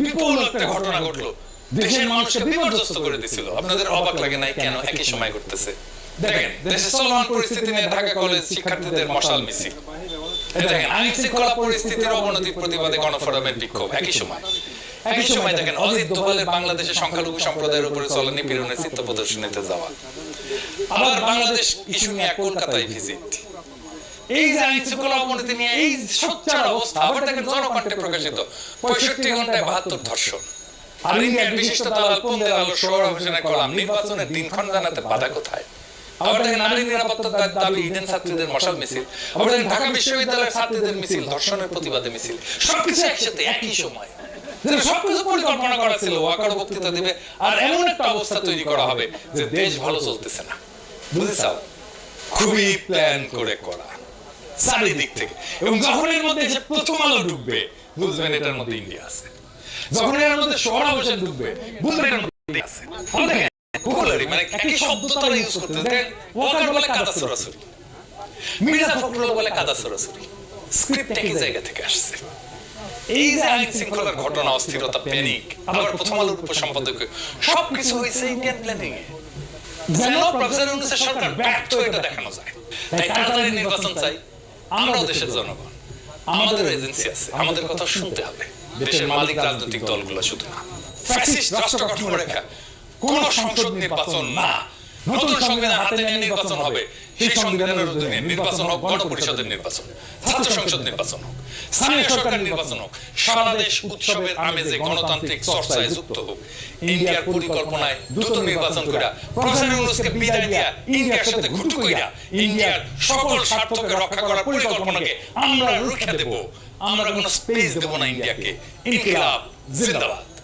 বিপুল একটা ঘটনা ঘটলো। দেশের মানুষকে বিপর্যস্ত করে দিছিল। আপনাদের অবাক লাগে নাই কেন? একই সময় ঘটতেছে। দেখেন দেশের চলমান পরিস্থিতি নিয়ে ঢাকা কলেজ শিক্ষার্থীদের মশাল মিছিল। দেখেন আইন শৃঙ্খলা পরিস্থিতির অবনতির প্রতিবাদে গণফোরামের বিক্ষোভ। একই সময়। একই সময় দেখেন অজিত দোভালের বাংলাদেশের সংখ্যালঘু সম্প্রদায়ের উপরে চলনি পীড়নের চিত্র প্রদর্শনীতে যাওয়া। আবার বাংলাদেশ ইস্যু নিয়ে কলকাতায় ভিজিট। এই যে আইন শৃঙ্খলা অবনতি নিয়ে এই সোচ্চার অবস্থা আবার দেখেন জনকণ্ঠে প্রকাশিত। পঁয়ষট্টি ঘন্টায় বাহাত্তর ধর্ষণ। আর ইন্ডিয়ার বিশিষ্ট দালাল পন্দের আলো সৌরভ হোসেনের কলাম নির্বাচনের দিনক্ষণ জানাতে বাধা কোথায়? আবার দেখেন নারী নিরাপত্তার দাবি ইডেন ছাত্রীদের মশাল মিছিল। আবার দেখেন ঢাকা বিশ্ববিদ্যালয়ের ছাত্রীদের মিছিল ধর্ষণের প্রতিবাদে মিছিল। সবকিছু একসাথে একই সময়। সবকিছু পরিকল্পনা করা ছিল ওয়াকার বক্তৃতা দিবে আর এমন একটা অবস্থা তৈরি করা হবে যে দেশ ভালো চলতেছে না বুঝেছাও খুবই প্ল্যান করে করা চারিদিক থেকে। এবং এর মধ্যে যে প্রথম আলো ঢুকবে, বুঝবেন এটার মধ্যে ইন্ডিয়া আছে। এর মধ্যে সোহরা হোসেন ঢুকবে, বুঝবেন এটার মধ্যে ইন্ডিয়া আছে। মানে একই শব্দ ইউজ করতে ওয়াকার বলে কাদা সরাসরি। মির্জা ফখরুল বলে কাদা সরাসরি। স্ক্রিপ্ট একই জায়গা থেকে আসছে। এই যে আইন শৃঙ্খলার ঘটনা, অস্থিরতা প্যানিক আবার প্রথম আলোর উপসম্পাদক সবকিছু হয়েছে ইন্ডিয়ান প্ল্যানিং এ। যেন প্রফেসর ইউনূসের সরকার ব্যর্থ এটা দেখানো যায়। তাই তাড়াতাড়ি নির্বাচন চাই আমরাও দেশের জনগণ। আমাদের এজেন্সি আছে। আমাদের কথা শুনতে হবে। দেশের মালিক রাজনৈতিক দলগুলো শুধু না। ফ্যাসিস্ট রাষ্ট্র গঠন রেখা। কোন সংসদ নির্বাচন না। নতুন সংবিধান হাতে নিয়ে নির্বাচন হবে। সেই সংবিধানের অধীনে নির্বাচন হোক গণপরিষদের নির্বাচন। ছাত্র সংসদ নির্বাচন হোক। স্থানীয় সরকার নির্বাচন হোক। সারা দেশ উৎসবের আমেজে গণতান্ত্রিক চর্চায় যুক্ত হোক। ইন্ডিয়ার পরিকল্পনায় দ্রুত নির্বাচন করা। প্রফেসর ইউনূসকে বিদায় দিয়া ইন্ডিয়ার সাথে ঘুটু কইরা ইন্ডিয়ার সকল স্বার্থকে রক্ষা করার পরিকল্পনাকে আমরা রুখে দেব। আমরা কোনো স্পেস দেব না ইন্ডিয়াকে। ইনকিলাব জিন্দাবাদ।